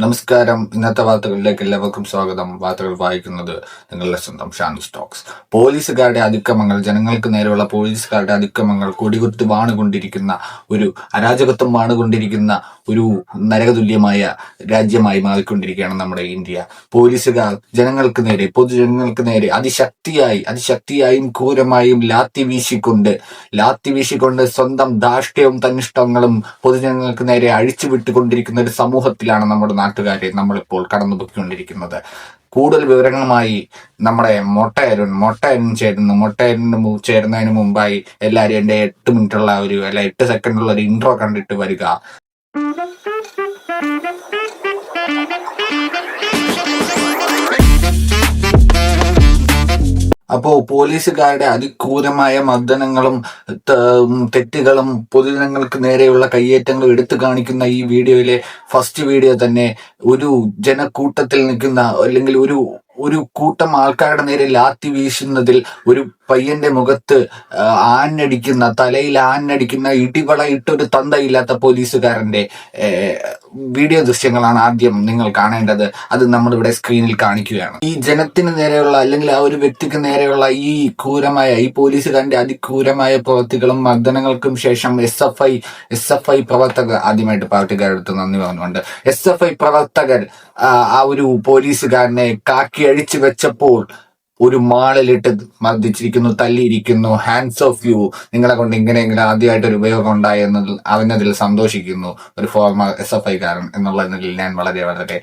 നമസ്കാരം. ഇന്നത്തെ വാർത്തകളിലേക്ക് എല്ലാവർക്കും സ്വാഗതം. വാർത്തകൾ വായിക്കുന്നത് നിങ്ങളുടെ സ്വന്തം ഷാനു സ്റ്റോക്സ്. പോലീസുകാരുടെ അതിക്രമങ്ങൾ ജനങ്ങൾക്ക് നേരെയുള്ള പോലീസുകാരുടെ അതിക്രമങ്ങൾ കൊടികുത്തി വാണുകൊണ്ടിരിക്കുന്ന ഒരു അരാജകത്വം വാണുകൊണ്ടിരിക്കുന്ന ഒരു നരകതുല്യമായ രാജ്യമായി മാറിക്കൊണ്ടിരിക്കുകയാണ് നമ്മുടെ ഇന്ത്യ. പോലീസുകാർ ജനങ്ങൾക്ക് നേരെ പൊതുജനങ്ങൾക്ക് നേരെ അതിശക്തിയായി അതിശക്തിയായും ക്രൂരമായും ലാത്തി വീശിക്കൊണ്ട് ലാത്തി വീശിക്കൊണ്ട് സ്വന്തം ധാർഷ്ട്യവും തന്നിഷ്ടങ്ങളും പൊതുജനങ്ങൾക്ക് നേരെ അഴിച്ചുവിട്ടുകൊണ്ടിരിക്കുന്ന ഒരു സമൂഹത്തിലാണ് നമ്മുടെ നാട്ടുകാരെ നമ്മളിപ്പോൾ കടന്നുപോയിക്കൊണ്ടിരിക്കുന്നത്. കൂടുതൽ വിവരങ്ങളുമായി നമ്മുടെ മൊട്ടയരുൺ മൊട്ടയരുൺ ചേരുന്നു. മൊട്ടയരുണ് ചേരുന്നതിന് മുമ്പായി എല്ലാവരും എന്റെ എട്ട് മിനിറ്റുള്ള ഒരു അല്ല എട്ട് സെക്കൻഡുള്ള ഒരു ഇൻട്രോ കണ്ടിട്ട് വരിക. അപ്പോ പോലീസുകാരുടെ അതിക്രൂരമായ മർദ്ദനങ്ങളും തെറ്റുകളും പൊതുജനങ്ങൾക്ക് നേരെയുള്ള കയ്യേറ്റങ്ങളും എടുത്തു കാണിക്കുന്ന ഈ വീഡിയോയിലെ ഫസ്റ്റ് വീഡിയോ തന്നെ ഒരു ജനക്കൂട്ടത്തിൽ നിൽക്കുന്ന അല്ലെങ്കിൽ ഒരു ഒരു കൂട്ടം ആൾക്കാരുടെ നേരെ ലാത്തി വീശുന്നതിൽ ഒരു പയ്യന്റെ മുഖത്ത് ആഞ്ഞടിക്കുന്ന തലയിൽ ആഞ്ഞടിക്കുന്ന ഇടിവള ഇട്ടൊരു തന്തയില്ലാത്ത പോലീസുകാരന്റെ വീഡിയോ ദൃശ്യങ്ങളാണ് ആദ്യം നിങ്ങൾ കാണേണ്ടത്. അത് നമ്മളിവിടെ സ്ക്രീനിൽ കാണിക്കുകയാണ്. ഈ ജനത്തിന് നേരെയുള്ള അല്ലെങ്കിൽ ആ ഒരു വ്യക്തിക്ക് നേരെയുള്ള ഈ ക്രൂരമായ ഈ പോലീസുകാരന്റെ അതിക്രൂരമായ പ്രവൃത്തികളും മർദ്ദനങ്ങൾക്കും ശേഷം S F I S F I പ്രവർത്തകർ ആദ്യമായിട്ട് പാർട്ടിക്കാരുടെ അടുത്ത് നന്ദി പറഞ്ഞുകൊണ്ട് എസ് എഫ് ഐ പ്രവർത്തകർ ആ ഒരു പോലീസുകാരനെ കാക്കി അഴിച്ചു വെച്ചപ്പോൾ ഒരു മാളിലിട്ട് മർദ്ദിച്ചിരിക്കുന്നു തല്ലിയിരിക്കുന്നു ഹാൻഡ്സ് ഓഫ് യു നിങ്ങളെ കൊണ്ട് ഇങ്ങനെയെങ്കിലും ആദ്യമായിട്ട് ഒരു ഉപയോഗം ഉണ്ടായി എന്നതിൽ അവനതിൽ സന്തോഷിക്കുന്നു. ഒരു ഫോർമർ എസ് എഫ് ഐക്കാരൻ എന്നുള്ള ഞാൻ വളരെ വളരെ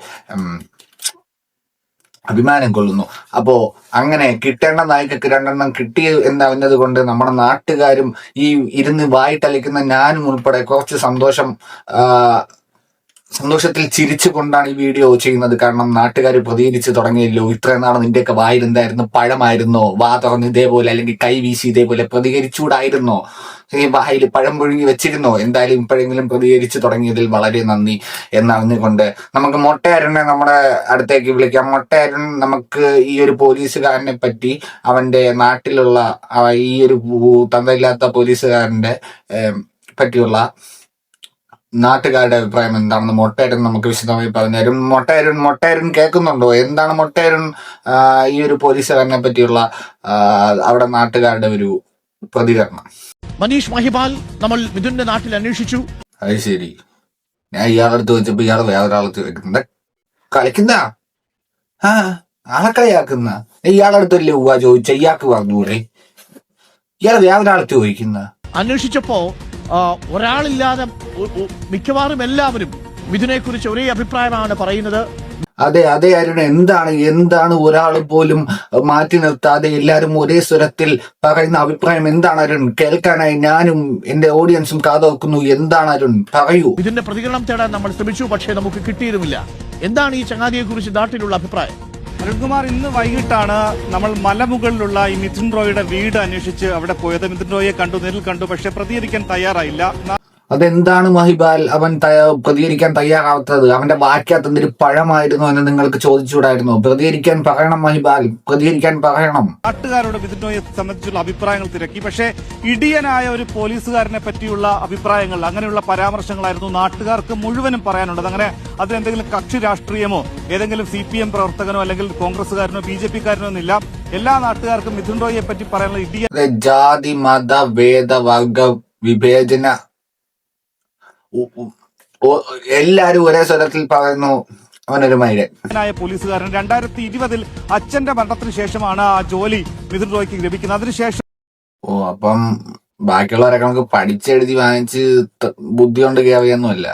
അഭിമാനം കൊള്ളുന്നു. അപ്പോ അങ്ങനെ കിട്ടേണ്ട നായ്ക്കക്ക് രണ്ടെണ്ണം കിട്ടി അവനത് കൊണ്ട് നമ്മുടെ നാട്ടുകാരും ഈ ഇരുന്ന് വായിട്ടലിക്കുന്ന ഞാനും ഉൾപ്പെടെ കുറച്ച് സന്തോഷം സന്തോഷത്തിൽ ചിരിച്ചുകൊണ്ടാണ് ഈ വീഡിയോ ചെയ്യുന്നത്. കാരണം നാട്ടുകാർ പ്രതികരിച്ച് തുടങ്ങിയല്ലോ. ഇത്രയും നാളെ നിന്റെയൊക്കെ വായിൽ എന്തായിരുന്നു പഴമായിരുന്നോ? വാ തുറന്ന് ഇതേപോലെ അല്ലെങ്കിൽ കൈ വീശി ഇതേപോലെ പ്രതികരിച്ചൂടായിരുന്നോ ഈ വായിൽ പഴം പുഴുങ്ങി വെച്ചിരുന്നോ? എന്തായാലും ഇപ്പോഴെങ്കിലും പ്രതികരിച്ച് തുടങ്ങിയതിൽ വളരെ നന്ദി എന്നറിഞ്ഞുകൊണ്ട് നമുക്ക് മൊട്ടയരനെ നമ്മുടെ അടുത്തേക്ക് വിളിക്കാം. മൊട്ടയരൻ നമുക്ക് ഈ ഒരു പോലീസുകാരനെ പറ്റി അവന്റെ നാട്ടിലുള്ള ഈ ഒരു തന്തയില്ലാത്ത പോലീസുകാരന്റെ പറ്റിയുള്ള നാട്ടുകാരുടെ അഭിപ്രായം എന്താണെന്ന് മൊട്ടേരൻ നമുക്ക് വിശദമായി പറഞ്ഞുതരും. മൊട്ടേരൻ മൊട്ടേരൻ കേൾക്കുന്നുണ്ടോ? എന്താണ് മൊട്ടേരൻ ഈ ഒരു പോലീസുകാരനെ പറ്റിയുള്ള അവിടെ നാട്ടുകാരുടെ ഒരു പ്രതികരണം? മനീഷ് മഹിപാൽ നമ്മൾ മിഥുന്റെ നാട്ടിൽ അന്വേഷിച്ചു. അത് ശരി. ഞാൻ ഇയാളെടുത്ത് വെച്ചപ്പോ ഇയാൾ വേറൊരാളത്ത് വെക്കുന്നുണ്ട് കളിക്കുന്ന? ആ ആളെ കളിയാക്കുന്ന? ഇയാളടുത്തല്ലേ ഉവ്വ ചോദിച്ച ഇയാൾക്ക് പറഞ്ഞൂടെ? ഇയാൾ വേറൊരാളത്ത് ചോദിക്കുന്ന? അന്വേഷിച്ചപ്പോ ഒരാളില്ലാതെ മിക്കവാറും എല്ലാവരും മിഥുനെ കുറിച്ച് ഒരേ അഭിപ്രായമാണ് പറയുന്നത്. അതെ അതെ അരുൺ എന്താണ് എന്താണ് ഒരാൾ പോലും മാറ്റി നിർത്താതെ എല്ലാവരും ഒരേ സ്വരത്തിൽ പറയുന്ന അഭിപ്രായം എന്താണ് അരുൺ? കേൾക്കാനായി ഞാനും എന്റെ ഓഡിയൻസും കാതോക്കുന്നു എന്താണ് അരുൺ? പറയൂ. ഇതിന്റെ പ്രതികരണം തേടാൻ നമ്മൾ ശ്രമിച്ചു പക്ഷേ നമുക്ക് കിട്ടിയതുമില്ല എന്താണ് ഈ ചങ്ങാതിയെ കുറിച്ച് നാട്ടിലുള്ള അഭിപ്രായം? അരുൺകുമാർ ഇന്ന് വൈകിട്ടാണ് നമ്മൾ മലമുകളിലുള്ള ഈ മിഥുൻ റോയുടെ വീട് അന്വേഷിച്ച് അവിടെ പോയത്. മിഥുൻ റോയെ കണ്ടു നേരിൽ കണ്ടു പക്ഷെ പ്രതികരിക്കാൻ തയ്യാറായില്ല. അതെന്താണ് മഹിബാൽ അവൻ പ്രതികരിക്കാൻ തയ്യാറാവാത്തത്? അവന്റെ വാക്യാത്ത എന്തൊരു പഴമായിരുന്നു എന്ന് നിങ്ങൾക്ക് ചോദിച്ചുകൂടായിരുന്നു? പ്രതികരിക്കാൻ പറയണം മഹിബാൽ പ്രതികരിക്കാൻ പറയണം. നാട്ടുകാരോട് റോയെ സംബന്ധിച്ചുള്ള അഭിപ്രായങ്ങൾ തിരക്കി. പക്ഷേ ഇടിയനായ ഒരു പോലീസുകാരനെ പറ്റിയുള്ള അഭിപ്രായങ്ങൾ അങ്ങനെയുള്ള പരാമർശങ്ങളായിരുന്നു നാട്ടുകാർക്ക് മുഴുവനും പറയാനുള്ളത്. അങ്ങനെ അതിലെന്തെങ്കിലും കക്ഷി രാഷ്ട്രീയമോ ഏതെങ്കിലും സി പി എം പ്രവർത്തകനോ അല്ലെങ്കിൽ കോൺഗ്രസുകാരനോ ബി ജെ പിക്കാരനോ എന്നില്ല എല്ലാ നാട്ടുകാർക്കും മിഥുൻ റോയിയെ പറ്റി പറയാനുള്ള ഇടിയ ജാതി മത ഭേദ വർഗ വിഭജന ഉ- ഉ- ഒ- എല്ലാരും ഒരേ സ്വരത്തിൽ പറയുന്നു അവനൊരു മൈരൻ. പോലീസുകാരൻ രണ്ടായിരത്തി ഇരുപതിൽ അച്ഛന്റെ മരണത്തിന് ശേഷമാണ് ആ ജോലി മിഥുൻ റോയ്ക്ക് ലഭിക്കുന്നത്. അതിനുശേഷം ഓ അപ്പം ബാക്കിയുള്ളവരൊക്കെ കണക്ക് പഠിച്ചെഴുതി വാങ്ങിച്ച് ബുദ്ധി കൊണ്ട് കയറിയൊന്നുമല്ല.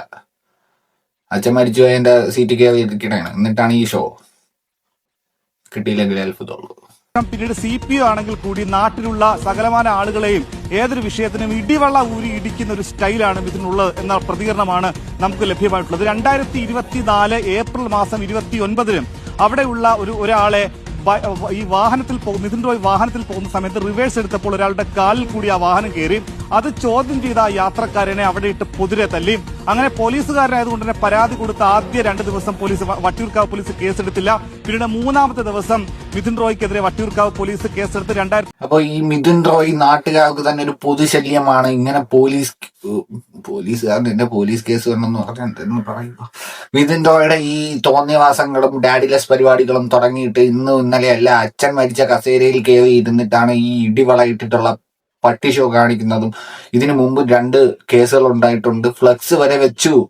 അച്ഛൻ മരിച്ചു പോയ എന്റെ സീറ്റ് കയറി ഇരിക്കണേണ് എന്നിട്ടാണ് ഈ ഷോ കിട്ടിയില്ലെങ്കിൽ അത്ഭുതമുള്ളൂ പിന്നീട് സി പി ഒ ആണെങ്കിൽ കൂടി നാട്ടിലുള്ള സകലമാന ആളുകളെയും ഏതൊരു വിഷയത്തിനും ഇടിവള്ള ഊരി ഇടിക്കുന്ന ഒരു സ്റ്റൈലാണ് ഇതിനുള്ളത് എന്ന പ്രതികരണമാണ് നമുക്ക് ലഭ്യമായിട്ടുള്ളത്. രണ്ടായിരത്തി ഇരുപത്തിനാല് ഏപ്രിൽ മാസം ഇരുപത്തി ഒൻപതിനും അവിടെയുള്ള ഒരു ഒരാളെ ഈ വാഹനത്തിൽ നിതിൻ റോയ് വാഹനത്തിൽ പോകുന്ന സമയത്ത് റിവേഴ്സ് എടുത്തപ്പോൾ ഒരാളുടെ കാലിൽ കൂടി ആ വാഹനം കയറി. അത് ചോദ്യം ചെയ്ത ആ യാത്രക്കാരനെ അവിടെ ഇട്ട് പൊതിരെ തല്ലി. അങ്ങനെ പോലീസുകാരനായതുകൊണ്ട് തന്നെ പരാതി കൊടുത്ത ആദ്യ രണ്ട് ദിവസം പോലീസ് വട്ടിയൂർക്കാവ് പോലീസ് കേസെടുത്തില്ല. പിന്നീട് മൂന്നാമത്തെ ദിവസം മിഥുൻ റോയ്ക്കെതിരെ വട്ടിയൂർക്കാവ് പോലീസ് കേസെടുത്ത് രണ്ടായിരത്തി അപ്പൊ ഈ മിഥുൻ റോയ് നാട്ടുകാർക്ക് തന്നെ ഒരു പൊതുശല്യമാണ്. ഇങ്ങനെ പോലീസ് പോലീസുകാരൻ എന്റെ പോലീസ് കേസ് വേണമെന്ന് പറഞ്ഞാൽ എന്തെന്ന് പറയുക മിഥുൻ ഈ തോന്നിയവാസങ്ങളും ഡാഡിലെസ് പരിപാടികളും തുടങ്ങിയിട്ട് ഇന്നും ഇന്നലെ അല്ല അച്ഛൻ മരിച്ച കസേരയിൽ കയറി ഇരുന്നിട്ടാണ് ഈ ഇടിവളയിട്ടിട്ടുള്ള പട്ടി ഷോ കാണിക്കുന്നതും. ഇതിനു മുമ്പ് രണ്ട് കേസുകൾ ഉണ്ടായിട്ടുണ്ട്. ഫ്ലക്സ് വരെ വെച്ചു.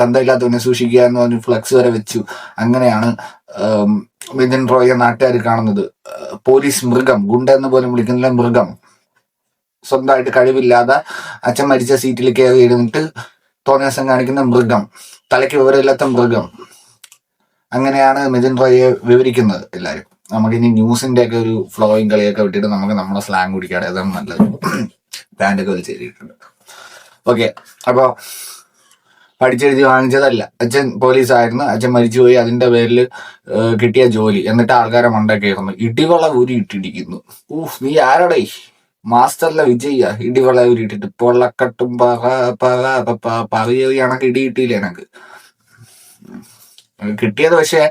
തന്തയില്ലാത്തവനെ സൂക്ഷിക്കുക എന്ന് പറഞ്ഞ് ഫ്ലക്സ് വരെ വെച്ചു. അങ്ങനെയാണ് മിഥുൻ റോയെ നാട്ടുകാർ കാണുന്നത്. പോലീസ് മൃഗം ഗുണ്ട എന്ന് പോലും വിളിക്കുന്നില്ല മൃഗം. സ്വന്തമായിട്ട് കഴിവില്ലാതെ അച്ഛൻ മരിച്ച സീറ്റിൽ കയറി ഇരുന്നിട്ട് തോന്നിയാസം കാണിക്കുന്ന മൃഗം തലയ്ക്ക് വിവരമില്ലാത്ത മൃഗം. അങ്ങനെയാണ് മിഥുൻ റോയെ വിവരിക്കുന്നത് എല്ലാവരും. നമുക്കിനി ന്യൂസിന്റെ ഒക്കെ ഒരു ഫ്ലോയും കളിയൊക്കെ വിട്ടിട്ട് നമുക്ക് നമ്മുടെ സ്ലാങ് കുടിക്കാതെ അതാണ് നല്ലത്. പാന്റൊക്കെ വലിച്ച് ചെയ്തിട്ടുണ്ട് ഓക്കെ അപ്പൊ പഠിച്ചെഴുതി വാങ്ങിച്ചതല്ല. അച്ഛൻ പോലീസായിരുന്നു. അച്ഛൻ മരിച്ചുപോയി. അതിന്റെ പേരിൽ കിട്ടിയ ജോലി. എന്നിട്ട് ആൾക്കാരെ മണ്ടൊക്കെ ഇറന്നു ഇടിവള ഊരി ഇട്ടിടിക്കുന്നു ഊഹ് നീ ആരടേ? മാസ്റ്ററിലെ വിജയ ഇടിവള ഊരി ഇട്ടിട്ട് പൊള്ളക്കട്ടും പറ പറ പറയത് കണക്ക് ഇടി കിട്ടിയില്ല എനക്ക്. കിട്ടിയത് പക്ഷെ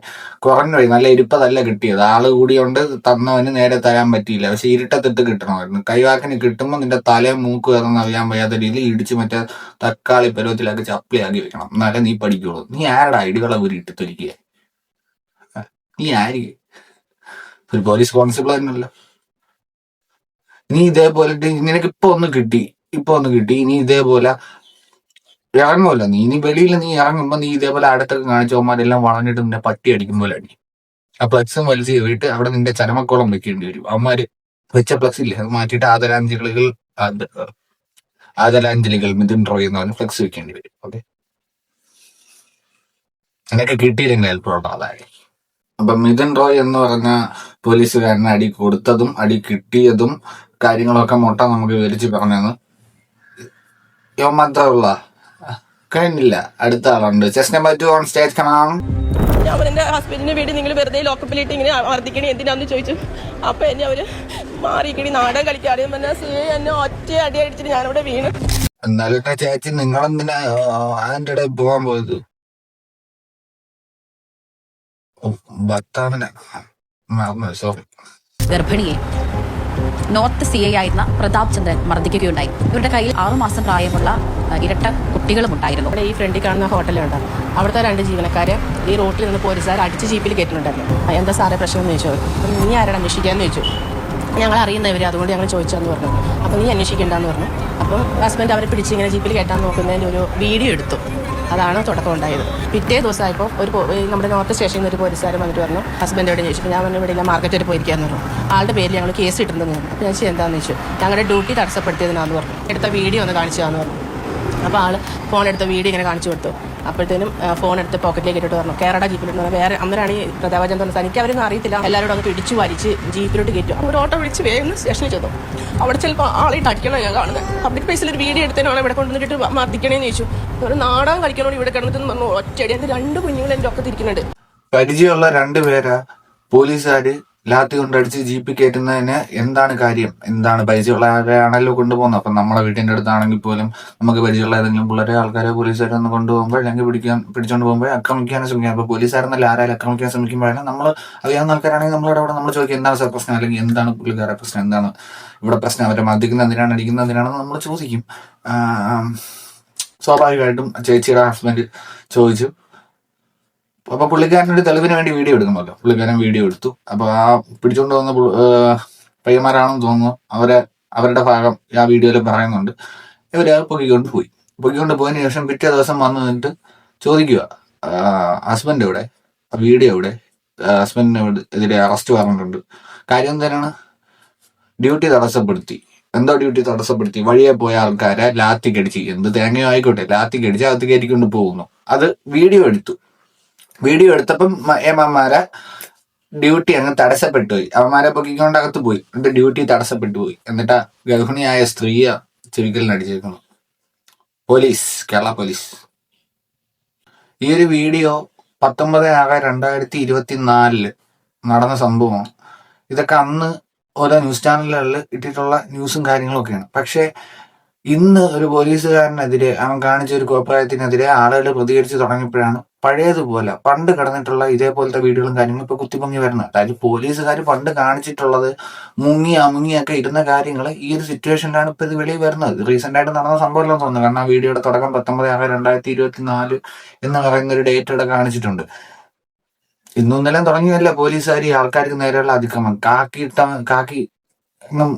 കുറഞ്ഞുപോയി നല്ല ഇരുപ്പതല്ല കിട്ടിയത്. ആൾ കൂടിയോണ്ട് തന്നവന് നേരെ തരാൻ പറ്റിയില്ല. പക്ഷെ ഇരുട്ടത്തിട്ട് കിട്ടണമായിരുന്നു. കൈവാക്കിന് കിട്ടുമ്പോൾ നിന്റെ തലയും മൂക്ക് വേറെന്ന് അറിയാൻ വയ്യാത്ത രീതിയിൽ ഇടിച്ച് മറ്റേ തക്കാളി പരുവത്തിലാക്കി ആക്കി വെക്കണം. എന്നാലേ നീ പഠിക്കുള്ളൂ. നീ ആരടാ ഇടികളെ ഉരുട്ടി ഇട്ടിത്തൊരിക്കുക നീ ആര്? ഒരു പോലീസ് കോൺസ്റ്റബിൾ തന്നെയല്ലോ. നീ ഇതേപോലെ നിനക്ക് ഇപ്പൊ ഒന്ന് കിട്ടി. ഇപ്പൊ ഒന്ന് കിട്ടി. ഇനി ഇതേപോലെ ഇറങ്ങുമല്ലോ നീ. ഇനി വെളിയിൽ നീ ഇറങ്ങുമ്പോ നീ ഇതേപോലെ അടുത്തൊക്കെ കാണിച്ചവന്മാരെല്ലാം വളഞ്ഞിട്ട് നിന്നെ പട്ടി അടിക്കും പോലെ അടി. ആ ഫ്ലക്സും വലിച്ച് കയറിയിട്ട് അവിടെ നിന്റെ ചരമക്കോളം വെക്കേണ്ടി വരും. അവന്മാര് വെച്ച ഫ്ലക്സ് ഇല്ലേ? അത് മാറ്റിയിട്ട് ആദരാഞ്ജലികൾ ആദരാഞ്ജലികൾ മിഥുൻ റോയ് എന്ന് പറഞ്ഞ് ഫ്ലക്സ് വെക്കേണ്ടി വരും. ഓക്കെ? നിനക്ക് കിട്ടിയില്ലെങ്കിൽ ഹെൽപ്പ് അപ്പൊ മിഥുൻ റോയ് എന്ന് പറഞ്ഞ പോലീസുകാരന് അടി കൊടുത്തതും അടി കിട്ടിയതും കാര്യങ്ങളൊക്കെ മുട്ട നമുക്ക് വിവരിച്ച് പറഞ്ഞെന്ന് യോ മാത്രമുള്ള കഴിഞ്ഞില്ല. അടുത്ത ആളുണ്ട്. Chest number two on stage കമാം എന്റെ ഹസ്ബൻഡിന്റെ വീട് നിങ്ങൾ വെറുതെ ലോക്കപ്പിലിട്ട് ഇങ്ങനെ വർദ്ധിക്കണേ എന്തിനാന്ന് ചോദിച്ചു. അപ്പൊ എന്നെ അവർ മാറിക്കണി നാടൻ കളിക്കാതെ പറഞ്ഞ സേ എന്നെ ഒറ്റ അടി അടിച്ചിട്ട് ഞാനവിടെ വീണു. എന്നാലും എന്നെ ചേച്ചി നിങ്ങളെന്തിനാ അതിന്റെ ഇടയിൽ പോവാൻ പോയത്? ഭർത്താവിനെ. മറന്നു സോറി ഗർഭിണിയെ. നോർത്ത് സി ഐ ആയിരുന്ന പ്രതാപ് ചന്ദ്രൻ മർദ്ദിക്കുകയുണ്ടായി. ഇവരുടെ കയ്യിൽ ആറുമാസം പ്രായമുള്ള ഇരട്ട കുട്ടികളും ഉണ്ടായിരുന്നു. അവിടെ ഈ ഫ്രണ്ടിൽ കാണുന്ന ഹോട്ടലുണ്ട് അവിടുത്തെ രണ്ട് ജീവനക്കാരെ ഈ റോട്ടിൽ നിന്ന് പോലീസുകാർ അടിച്ച് ജീപ്പിൽ കയറ്റുന്നുണ്ടായിരുന്നു. എന്താ സാറേ പ്രശ്നം എന്ന് ചോദിച്ചു. അപ്പം നീ ആരാണ് അന്വേഷിക്കാന്ന് ചോദിച്ചു. ഞങ്ങൾ അറിയുന്നവർ അതുകൊണ്ട് ഞങ്ങൾ ചോദിച്ചാന്ന് പറഞ്ഞു. അപ്പം നീ അന്വേഷിക്കേണ്ടെന്ന് പറഞ്ഞു. അപ്പം ഹസ്ബൻഡ് അവരെ പിടിച്ച് ഇങ്ങനെ ജീപ്പിൽ കയറ്റാൻ നോക്കുന്നതിന്റെ ഒരു വീഡിയോ എടുത്തു. അതാണ് തുടക്കം ഉണ്ടായത്. പിറ്റേ ദിവസമായപ്പോൾ ഒരു നമ്മുടെ നോർത്ത് സ്റ്റേഷനിൽ നിന്ന് ഒരു പോലീസുകാരൻ വന്നിട്ട് പറഞ്ഞു ഹസ്ബൻഡോട് ചോദിച്ചു. ഞാൻ പറഞ്ഞു ഇവിടെ ഇല്ല മാർക്കറ്റ് വരെ പോയിരിക്കാന്ന് പറഞ്ഞു. ആളുടെ പേരിൽ ഞങ്ങൾ കേസ് പറഞ്ഞു ഞാൻ ചോദിച്ചു എന്താണെന്ന് ചോദിച്ചു? ഞങ്ങളുടെ ഡ്യൂട്ടി തടസ്സപ്പെടുത്തിയതിനാന്ന് പറഞ്ഞു. എടുത്ത വീഡിയോ ഒന്ന് കാണിച്ചതാന്ന് പറഞ്ഞു. അപ്പോൾ ആൾ ഫോണെടുത്ത വീഡിയോ ഇങ്ങനെ കാണിച്ചു കൊടുത്തു. അപ്പോഴത്തേനും ഫോൺ എടുത്ത് പോക്കറ്റിലേക്ക് ഇട്ടിട്ട് പറഞ്ഞു കേരള ജീപ്പിലോട്ട്. പറഞ്ഞു വേറെ അന്നേരമാണ് ഈ പ്രതാപചന്ദ്രൻ തോന്നുന്നത് എനിക്ക് അവരൊന്നും അറിയത്തില്ല. എല്ലാവരും അങ്ങ് പിടിച്ചു വലിച്ച് ജീപ്പിലോട്ട് കയറ്റും ഒരു ഓട്ടോ വിളിച്ച് വേഗം സ്റ്റേഷനിൽ ചെന്നു. അവിടെ ചിലപ്പോൾ ആളായിട്ട് അടിക്കണം ഞാൻ കാണുന്നത് പബ്ലിക് പ്ലേസിൽ ഒരു വീഡിയോ എടുത്തതിനാണ് ഇവിടെ കൊണ്ടുവന്നിട്ട് മർദ്ദിക്കണേന്ന് ചോദിച്ചു. ഒരു നാടകം കളിക്കണോട് ഇവിടെ കിടന്നിട്ട് പറഞ്ഞു എന്റെ രണ്ട് കുഞ്ഞുങ്ങൾ എന്റെ ഒക്കെ തിരിക്കുന്നുണ്ട്. പരിചയമുള്ള രണ്ടുപേരാ പോലീസുകാര് ലാത്തി കൊണ്ടടിച്ച് ജീപ്പിൽ കയറ്റുന്നതിന് എന്താണ് കാര്യം? എന്താണ് പരിചയമുള്ളവരെയാണല്ലോ കൊണ്ടുപോകുന്നത്? അപ്പം നമ്മളെ വീട്ടിന്റെ അടുത്താണെങ്കിൽ പോലും നമുക്ക് പരിചയമുള്ള ഏതെങ്കിലും പിള്ളേരെ ആൾക്കാരെ പോലീസുകാരെ ഒന്ന് കൊണ്ടുപോകുമ്പോൾ അല്ലെങ്കിൽ പിടിക്കാൻ പിടിച്ചുകൊണ്ട് പോകുമ്പോൾ ആക്രമിക്കാനും ശ്രമിക്കാം. അപ്പോൾ പോലീസുകാരെന്നല്ല ആരായാലും ആക്രമിക്കാൻ ശ്രമിക്കുമ്പോഴാണ് നമ്മൾ അറിയാവുന്ന ആൾക്കാരാണെങ്കിൽ നമ്മളവിടെ അവിടെ നമ്മൾ ചോദിക്കും എന്താണ് സാർ പ്രശ്നം? അല്ലെങ്കിൽ എന്താണ് പുള്ളിക്കാരെ പ്രശ്നം? എന്താണ് ഇവിടെ പ്രശ്നം? അവരെ മർദ്ദിക്കുന്ന എന്തിനാണ്? അടിക്കുന്നത് എന്തിനാണെന്ന് നമ്മൾ ചോദിക്കും. സ്വാഭാവികമായിട്ടും ചേച്ചിയുടെ ഹസ്ബൻഡ് ചോദിച്ചു. അപ്പൊ പുള്ളിക്കാരനൊരു തെളിവിന് വേണ്ടി വീഡിയോ എടുക്കണമല്ലോ പുള്ളിക്കാരൻ വീഡിയോ എടുത്തു. അപ്പൊ ആ പിടിച്ചോണ്ട് വന്ന പയ്യന്മാരാണെന്ന് തോന്നുന്നു. അവരെ അവരുടെ ഭാഗം ആ വീഡിയോയിൽ പറയുന്നുണ്ട്. ഇവർ പൊക്കിക്കൊണ്ട് പോയി. പൊക്കിക്കൊണ്ട് പോയതിനു ശേഷം പിറ്റേ ദിവസം വന്നു നിന്നിട്ട് ചോദിക്കുക ഹസ്ബൻഡ് എവിടെ? വീഡിയോ എവിടെ? ഹസ്ബൻഡിന് എതിരെ അറസ്റ്റ് പറഞ്ഞിട്ടുണ്ട്. കാര്യം എന്തിനാണ്? ഡ്യൂട്ടി തടസ്സപ്പെടുത്തി. എന്തോ ഡ്യൂട്ടി തടസ്സപ്പെടുത്തി? വഴിയെ പോയ ആൾക്കാരെ ലാത്തിക്കടിച്ച് എന്ത് തേങ്ങയോ ആയിക്കോട്ടെ ലാത്തിക്കടിച്ച് അകത്ത് കയറ്റിക്കൊണ്ട് പോകുന്നു. അത് വീഡിയോ എടുത്തു. വീഡിയോ എടുത്തപ്പം ഏമാന്മാരെ ഡ്യൂട്ടി അങ്ങ് തടസ്സപ്പെട്ടു പോയി. അവന്മാരെ പൊക്കിക്കൊണ്ട് അകത്ത് പോയി. എന്നിട്ട് ഡ്യൂട്ടി തടസ്സപ്പെട്ടു പോയി. എന്നിട്ട് ഗർഭിണിയായ സ്ത്രീയെ ചെവിക്കലിന് അടിച്ചിരിക്കുന്നു പോലീസ് കേരള പോലീസ്. ഈ ഒരു വീഡിയോ പത്തൊമ്പത് ആറ് രണ്ടായിരത്തി ഇരുപത്തി നാലിൽ നടന്ന സംഭവം. ഇതൊക്കെ അന്ന് ഓരോ ന്യൂസ് ചാനലുകളിൽ ഇട്ടിട്ടുള്ള ന്യൂസും കാര്യങ്ങളും ഒക്കെയാണ്. പക്ഷേ ഇന്ന് ഒരു പോലീസുകാരനെതിരെ അവൻ കാണിച്ച ഒരു കോപ്രായത്തിനെതിരെ ആളുകൾ പ്രതികരിച്ചു തുടങ്ങിയപ്പോഴാണ് പഴയതുപോലെ പണ്ട് കിടന്നിട്ടുള്ള ഇതേപോലത്തെ വീടുകളും കാര്യങ്ങളും ഇപ്പൊ കുത്തിപ്പൊങ്ങി വരുന്നത് അതായത് പോലീസുകാർ പണ്ട് കാണിച്ചിട്ടുള്ളത് മുങ്ങി അമുങ്ങിയൊക്കെ ഇരുന്ന കാര്യങ്ങൾ ഈ ഒരു സിറ്റുവേഷനിലാണ് ഇപ്പൊ ഇത് വെളിയിൽ വരുന്നത്. റീസെന്റ് ആയിട്ട് നടന്ന സംഭവമല്ലെന്ന് തോന്നുന്നു. കാരണം ആ വീഡിയോയുടെ തുടക്കം പത്തൊമ്പത് ആറ് രണ്ടായിരത്തി ഇരുപത്തി നാല് എന്ന് പറയുന്ന ഒരു ഡേറ്റ് ഇവിടെ കാണിച്ചിട്ടുണ്ട്. ഇന്നും ഇന്നലെ തുടങ്ങിയല്ല പോലീസുകാർ ഈ ആൾക്കാർക്ക് നേരെയുള്ള അതിക്രമം. കാക്കി കാക്കി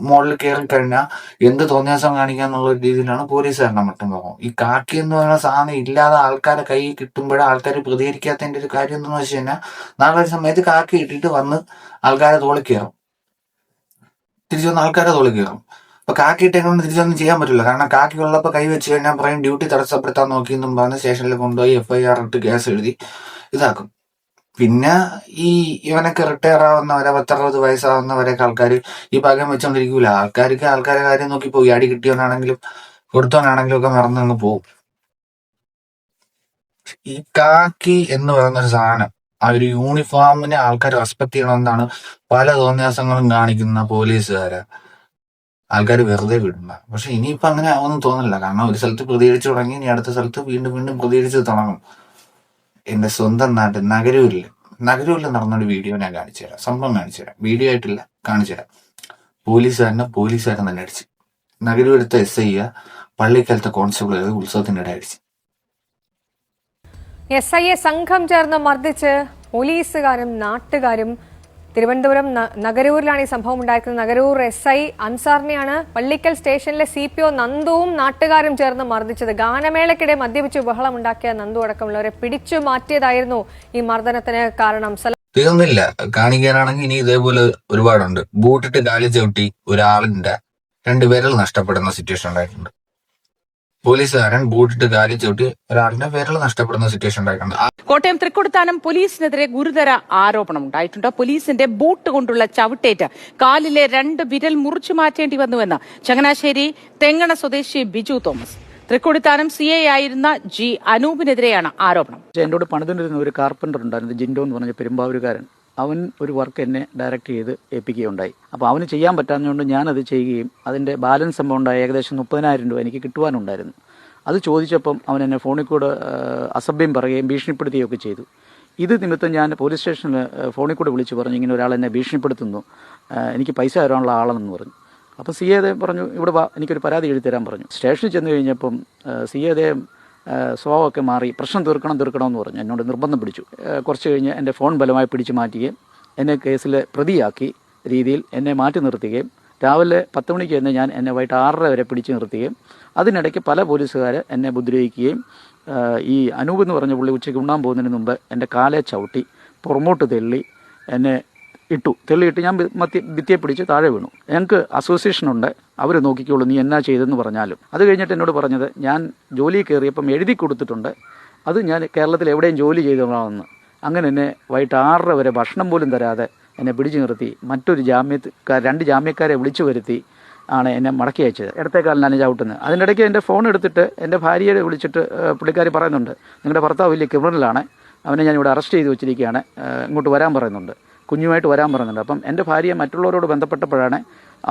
മുകളിൽ കയറി കഴിഞ്ഞാൽ എന്ത് തോന്നിയാസം കാണിക്കുക എന്നുള്ള രീതിയിലാണ് പോലീസുകാരനെ മട്ടും പോകും ഈ കാക്കി എന്ന് പറയുന്ന സാധനം ഇല്ലാതെ ആൾക്കാരെ കൈ കിട്ടുമ്പോഴേ ആൾക്കാർ പ്രതികരിക്കാത്തതിന്റെ ഒരു കാര്യം എന്താണെന്ന് വെച്ച് കഴിഞ്ഞാൽ നാളെ ഒരു സമയത്ത് കാക്കി ഇട്ടിട്ട് വന്ന് ആൾക്കാരെ തോളി കയറും. തിരിച്ചു വന്ന് ആൾക്കാരെ തോളി കയറും. അപ്പൊ കാക്കി ഇട്ടേക്കൊണ്ട് തിരിച്ചൊന്നും ചെയ്യാൻ പറ്റില്ല. കാരണം കാക്കി ഉള്ളപ്പോൾ കൈ വെച്ച് കഴിഞ്ഞാൽ പറയും ഡ്യൂട്ടി തടസ്സപ്പെടുത്താൻ നോക്കിയെന്നും പറഞ്ഞ് സ്റ്റേഷനിൽ കൊണ്ടുപോയി എഫ് ഐ ആർ ഇട്ട് കേസ് എഴുതി ഇതാക്കും. പിന്നെ ഈ ഇവനൊക്കെ റിട്ടയർ ആവുന്നവരെ പത്തറുപത് വയസ്സാവുന്നവരൊക്കെ ആൾക്കാർ ഈ ഭാഗ്യം വെച്ചോണ്ടിരിക്കൂല. ആൾക്കാർക്ക് ആൾക്കാരെ കാര്യം നോക്കി പോയി. അടി കിട്ടിയവനാണെങ്കിലും കൊടുത്തവനാണെങ്കിലും ഒക്കെ മറന്നങ്ങ് പോകും ഈ കാക്കി എന്ന് പറയുന്ന ഒരു സാധനം ആ ഒരു യൂണിഫോമിനെ ആൾക്കാർ റെസ്പെക്ട് ചെയ്യണമെന്നാണ് പല തോന്നിയാസങ്ങളും കാണിക്കുന്ന പോലീസുകാര്. ആൾക്കാർ വെറുതെ വിടണ്ട പക്ഷെ ഇനിയിപ്പോ അങ്ങനെ ആവുമെന്ന് തോന്നില്ല കാരണം ഒരു സ്ഥലത്ത് പ്രതികരിച്ചു തുടങ്ങി ഇനി അടുത്ത സ്ഥലത്ത് വീണ്ടും വീണ്ടും പ്രതികരിച്ച് തുടങ്ങും. എന്റെ സ്വന്തം നാട്ടിൽ നഗരൂരിൽ നഗരൂരിൽ നടന്നൊരു വീഡിയോ ഞാൻ കാണിച്ചു തരാം. സംഭവം കാണിച്ചു തരാം. വീഡിയോ ആയിട്ടില്ല കാണിച്ചു തരാം. പോലീസുകാരനെ പോലീസുകാരൻ തന്നെ അടിച്ച് നഗരൂരത്തെ എസ് ഐ പള്ളിക്കാലത്തെ കോൺസ്റ്റബിൾ ഉത്സവത്തിനിടെ അടിച്ച്. എസ് ഐയെ സംഘം ചേർന്ന് മർദ്ദിച്ച് പോലീസുകാരും നാട്ടുകാരും തിരുവനന്തപുരം നഗരൂരിലാണ് ഈ സംഭവം ഉണ്ടായിരിക്കുന്നത് നഗരൂർ എസ് ഐ അൻസാറിനെയാണ് പള്ളിക്കൽ സ്റ്റേഷനിലെ സി പി ഒ നന്ദുവും നാട്ടുകാരും ചേർന്ന് മർദ്ദിച്ചത്. ഗാനമേളയ്ക്കിടെ മദ്യപിച്ച് ബഹളം ഉണ്ടാക്കിയ നന്ദു അടക്കമുള്ളവരെ പിടിച്ചു മാറ്റിയതായിരുന്നു ഈ മർദ്ദനത്തിന് കാരണം. തീർന്നില്ല. കാണിക്കാനാണെങ്കിൽ ഇനി ഇതേപോലെ ഒരുപാടുണ്ട്. ബൂട്ടിട്ട് കാലി ചവിട്ടി ഒരാളിന്റെ രണ്ട് നഷ്ടപ്പെടുന്ന സിറ്റുവേഷൻ ഉണ്ടായിട്ടുണ്ട്. പോലീസുകാരൻ ബൂട്ടിട്ട് കാലി ചൂട്ടി ഒരാളിന്റെ വിരൽ നഷ്ടപ്പെടുന്ന സിറ്റുവേഷൻ ഉണ്ടായിട്ടുണ്ട്. കോട്ടയം തൃക്കൊടുത്താനം പോലീസിനെതിരെ ഗുരുതര ആരോപണം ഉണ്ടായിട്ടുണ്ട്. പോലീസിന്റെ ബൂട്ട് കൊണ്ടുള്ള ചവിട്ടേറ്റ് കാലിലെ രണ്ട് വിരൽ മുറിച്ചു മാറ്റേണ്ടി വന്നുവെന്ന് ചങ്ങനാശ്ശേരി തെങ്ങണ സ്വദേശി ബിജു തോമസ്. തൃക്കൊടുത്താനം സി എ ആയിരുന്ന ജി അനൂപിനെതിരെയാണ് ആരോപണം. എന്നോട് പണിതുകൊണ്ടിരുന്ന ഒരു കാർപ്പന്റർ ഉണ്ടായിരുന്നു ജിൻഡോ എന്ന് പറഞ്ഞ പെരുമ്പാവൂരുകാരൻ. അവൻ ഒരു വർക്ക് എന്നെ ഡയറക്റ്റ് ചെയ്ത് ഏൽപ്പിക്കുകയുണ്ടായി. അപ്പോൾ അവന് ചെയ്യാൻ പറ്റാഞ്ഞതുകൊണ്ട് ഞാനത് ചെയ്യുകയും അതിന്റെ ബാലൻസ് എമൗണ്ട് ഏകദേശം മുപ്പതിനായിരം രൂപ എനിക്ക് കിട്ടുവാനുണ്ടായിരുന്നു. അത് ചോദിച്ചപ്പം അവൻ എന്നെ ഫോണിൽ കൂടെ അസഭ്യം പറയുകയും ഭീഷണിപ്പെടുത്തുകയൊക്കെ ചെയ്തു. ഇത് നിമിത്തം ഞാൻ പോലീസ് സ്റ്റേഷനിൽ ഫോണിൽ കൂടെ വിളിച്ച് പറഞ്ഞു ഇങ്ങനെ ഒരാൾ എന്നെ ഭീഷണിപ്പെടുത്തുന്നു. എനിക്ക് പൈസ തരാനുള്ള ആളെന്ന് പറഞ്ഞു. അപ്പോൾ സി എ പറഞ്ഞു ഇവിടെ വാ എനിക്കൊരു പരാതി എഴുതി തരാൻ പറഞ്ഞു. സ്റ്റേഷനിൽ ചെന്ന് കഴിഞ്ഞപ്പം സി എ സ്വഭാവമൊക്കെ മാറി. പ്രശ്നം തീർക്കണം തീർക്കണം എന്ന് പറഞ്ഞു. എന്നോട് നിർബന്ധം പിടിച്ചു. കുറച്ച് കഴിഞ്ഞ് എന്റെ ഫോൺ ബലമായി പിടിച്ചു മാറ്റുകയും എന്നെ കേസിൽ പ്രതിയാക്കി രീതിയിൽ എന്നെ മാറ്റി നിർത്തുകയും രാവിലെ പത്ത് മണിക്ക് തന്നെ ഞാൻ എന്നെ വൈകിട്ട് ആറര വരെ പിടിച്ചു നിർത്തുകയും അതിനിടയ്ക്ക് പല പോലീസുകാർ എന്നെ ഉപദ്രവിക്കുകയും ഈ അനൂപ് എന്ന് പറഞ്ഞ പുള്ളി ഉച്ചയ്ക്ക് ഉണ്ണാൻ പോകുന്നതിന് മുമ്പ് എന്റെ കാലെ ചവിട്ടി പുറമോട്ട് തെള്ളി എന്നെ ഇട്ടു. തെള്ളിയിട്ട് ഞാൻ മത്തി ഭിത്തിയെ പിടിച്ച് താഴെ വീണു. ഞങ്ങൾക്ക് അസോസിയേഷൻ ഉണ്ട്. അവർ നോക്കിക്കോളൂ നീ എന്നാ ചെയ്തെന്ന് പറഞ്ഞാലും. അത് കഴിഞ്ഞിട്ട് എന്നോട് പറഞ്ഞത് ഞാൻ ജോലി കയറിയപ്പം എഴുതി കൊടുത്തിട്ടുണ്ട്. അത് ഞാൻ കേരളത്തിൽ എവിടെയും ജോലി ചെയ്തോളാമെന്ന് അങ്ങനെ എന്നെ വൈകിട്ട് ആറര വരെ ഭക്ഷണം പോലും തരാതെ എന്നെ പിടിച്ചു നിർത്തി. മറ്റൊരു ജാമ്യക്കാർ രണ്ട് ജാമ്യക്കാരെ വിളിച്ചു വരുത്തി ആണ് എന്നെ മടക്കി അയച്ചത്. ഇടത്തെ കാലിനാണ് ചവിട്ടുന്നത്. അതിനിടയ്ക്ക് എന്റെ ഫോൺ എടുത്തിട്ട് എന്റെ ഭാര്യയെ വിളിച്ചിട്ട് പുള്ളിക്കാരി പറയുന്നുണ്ട് നിങ്ങളുടെ ഭർത്താവ് വലിയ ക്രിമിനലാണ് അവനെ ഞാൻ ഇവിടെ അറസ്റ്റ് ചെയ്ത് വെച്ചിരിക്കുകയാണ്. ഇങ്ങോട്ട് വരാൻ പറയുന്നുണ്ട്. കുഞ്ഞുമായിട്ട് വരാൻ പറഞ്ഞിട്ടുണ്ട്. അപ്പം എന്റെ ഭാര്യയെ മറ്റുള്ളവരോട് ബന്ധപ്പെട്ടപ്പോഴാണ്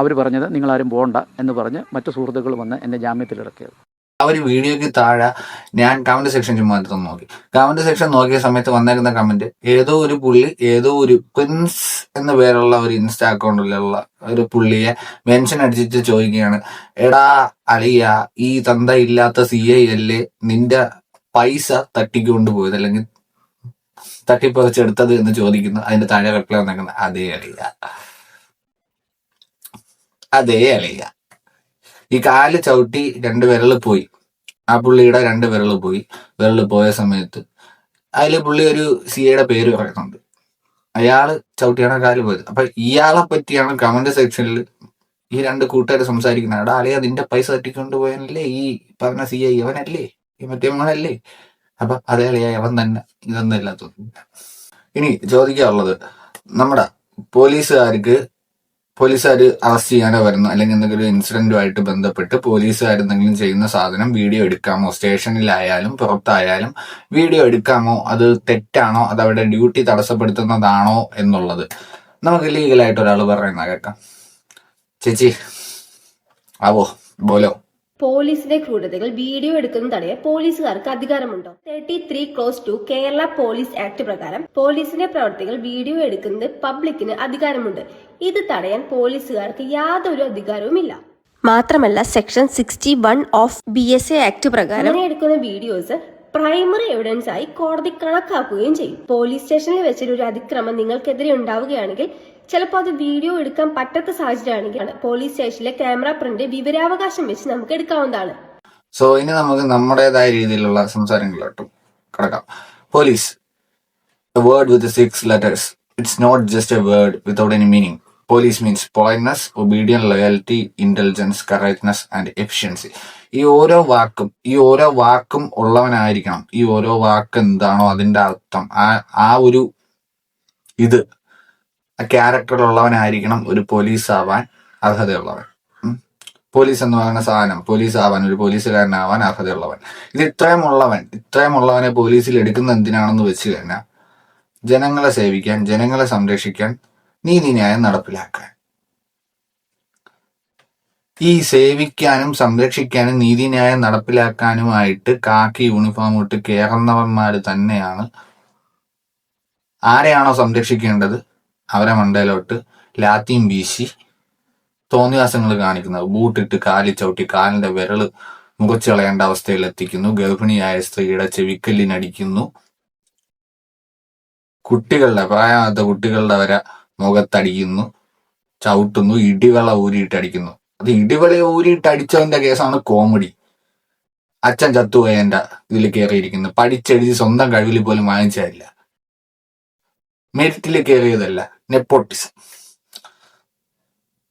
അവർ പറഞ്ഞത് നിങ്ങളാരും പോകണ്ട എന്ന് പറഞ്ഞ് മറ്റു സുഹൃത്തുക്കൾ വന്ന് എന്റെ ജാമ്യത്തിലിറക്കിയത് ആ ഒരു വീഡിയോയ്ക്ക് താഴെ ഞാൻ കമന്റ് സെക്ഷൻ ചുമ്മാ നോക്കി. കമന്റ് സെക്ഷൻ നോക്കിയ സമയത്ത് വന്നേക്കുന്ന കമന്റ് ഏതോ ഒരു പുള്ളി ഏതോ ഒരു ക്വിൻസ് എന്ന പേരുള്ള ഒരു ഇൻസ്റ്റാ അക്കൗണ്ടിലുള്ള ഒരു പുള്ളിയെ മെൻഷൻ അടിച്ചിട്ട് ചോദിക്കുകയാണ് എടാ അളിയ ഈ തന്ത ഇല്ലാത്ത സി ഐ അല്ലേ നിന്റെ പൈസ തട്ടിക്കൊണ്ട് പോയത് അല്ലെങ്കിൽ തട്ടിപ്പറിച്ചെടുത്തത് എന്ന് ചോദിക്കുന്നു. അതിന്റെ താഴെ റിപ്ലൈ വന്നേക്കുന്നത് അതേ അളിയ. അതേ അളിയ. ഈ കാൽ ചവിട്ടി രണ്ട് വിരൽ പോയി. ആ പുള്ളിയുടെ രണ്ട് വിരൽ പോയി. വിരൽ പോയ സമയത്ത് അതിൽ പുള്ളി ഒരു സിയുടെ പേര് പറയുന്നുണ്ട്. അയാൾ ചവിട്ടിയാണ് കാൽ പോയത്. അപ്പൊ ഇയാളെ പറ്റിയാണ് കമന്റ് സെക്ഷനിൽ ഈ രണ്ട് കൂട്ടുകാർ സംസാരിക്കുന്നത്. എടാ അളിയ നിന്റെ പൈസ തട്ടിക്കൊണ്ട് പോയനല്ലേ ഈ പറഞ്ഞ സി ഐ അവനല്ലേ? ഈ മറ്റേ മോനല്ലേ? അപ്പൊ അതേളിയായി അവൻ തന്നെ ഇതൊന്നും തോന്നുന്നു ഇനി ചോദിക്കാനുള്ളത് നമ്മുടെ പോലീസുകാർക്ക് പോലീസുകാർ അറസ്റ്റ് ചെയ്യാനോ വരുന്നു അല്ലെങ്കിൽ എന്തെങ്കിലും ഇൻസിഡന്റുമായിട്ട് ബന്ധപ്പെട്ട് പോലീസുകാർ എന്തെങ്കിലും ചെയ്യുന്ന സാധനം വീഡിയോ എടുക്കാമോ? സ്റ്റേഷനിലായാലും പുറത്തായാലും വീഡിയോ എടുക്കാമോ? അത് തെറ്റാണോ? അത് അവരുടെ ഡ്യൂട്ടി തടസ്സപ്പെടുത്തുന്നതാണോ എന്നുള്ളത് നമുക്ക് ലീഗലായിട്ട് ഒരാൾ പറയുന്ന കേൾക്കാം. ചേച്ചി ആവോ? ബോലോ? പോലീസിന്റെ ക്രൂരതകൾ വീഡിയോ എടുക്കുന്നത് തടയാൻ പോലീസുകാർക്ക് അധികാരമുണ്ടോ? Thirty three clause two Kerala police act പ്രകാരം പോലീസിന്റെ പ്രവർത്തികൾ വീഡിയോ എടുക്കുന്നത് പബ്ലിക്കിന് അധികാരമുണ്ട്. ഇത് തടയാൻ പോലീസുകാർക്ക് യാതൊരു അധികാരവുമില്ല. മാത്രമല്ല section sixty one of B S A act പ്രകാരം എടുക്കുന്ന വീഡിയോസ് പ്രൈമറി എവിഡൻസ് ആയി കോടതി കണക്കാക്കുകയും ചെയ്യും. പോലീസ് സ്റ്റേഷനിൽ വെച്ചിട്ട് ഒരു അതിക്രമം നിങ്ങൾക്കെതിരെ ഉണ്ടാവുകയാണെങ്കിൽ ചിലപ്പോൾ അത് വീഡിയോ എടുക്കാൻ പറ്റാത്ത സാഹചര്യമാണെങ്കിൽ പോലീസ് സ്റ്റേഷനിലെ ക്യാമറ പ്രിന്റ് വിവരാവകാശം വെച്ച് നമുക്ക് എടുക്കാവുന്നതാണ്. സോ ഇനി നമുക്ക് നമ്മുടേതായ രീതിയിലുള്ള സംസാരങ്ങളിലോട്ട് കിടക്കാം. Police word with six letters it's not just a word without any meaning police means politeness obedient loyalty intelligence correctness and efficiency ഈ ഓരോ വാക്കും ഈ ഓരോ വാക്കും ഉള്ളവനായിരിക്കണം. ഈ ഓരോ വാക്ക് എന്താണോ അതിന്റെ അർത്ഥം. ആ ആ ഒരു ഇത് ക്യാരക്ടറുള്ളവനായിരിക്കണം ഒരു പോലീസ് ആവാൻ അർഹതയുള്ളവൻ. പോലീസ് എന്ന് പറയുന്ന സാധനം പോലീസ് ആവാൻ ഒരു പോലീസുകാരനാവാൻ അർഹതയുള്ളവൻ. ഇത് ഇത്രയും ഉള്ളവൻ ഇത്രയും ഉള്ളവനെ പോലീസിൽ എടുക്കുന്ന എന്തിനാണെന്ന് വെച്ച് കഴിഞ്ഞാൽ ജനങ്ങളെ സേവിക്കാൻ ജനങ്ങളെ സംരക്ഷിക്കാൻ നീതിന്യായം നടപ്പിലാക്കാൻ. ഈ സേവിക്കാനും സംരക്ഷിക്കാനും നീതിന്യായം നടപ്പിലാക്കാനുമായിട്ട് കാക്കി യൂണിഫോം ഇട്ട് കേറുന്നവന്മാർ തന്നെയാണ്. ആരെയാണോ സംരക്ഷിക്കേണ്ടത്? അവരെ മണ്ടയിലോട്ട് ലാത്തിയും വീശി തോന്നിവാസങ്ങൾ കാണിക്കുന്നത്. ബൂട്ടിട്ട് കാലി ചവിട്ടി കാലിന്റെ വിരൽ മുറിച്ചു കളയേണ്ട അവസ്ഥയിൽ എത്തിക്കുന്നു. ഗർഭിണിയായ സ്ത്രീയുടെ ചെവിക്കല്ലിനടിക്കുന്നു. കുട്ടികളുടെ പ്രായമാകാത്ത കുട്ടികളുടെ വരെ മുഖത്തടിക്കുന്നു. ചവിട്ടുന്നു. ഇടിവള ഊരിയിട്ട് അടിക്കുന്നു. അത് ഇടിവള ഊരിയിട്ട് അടിച്ചവന്റെ കേസാണ് കോമഡി. അച്ഛൻ ചത്തുപോയതിന്റെ ഇതിൽ കയറിയിരിക്കുന്നു പഠിച്ചെഴുതി സ്വന്തം കഴിവിൽ പോലും വാങ്ങിച്ചതല്ല. മെരിറ്റിൽ കയറിയതല്ല നെപ്പോട്ടിസം.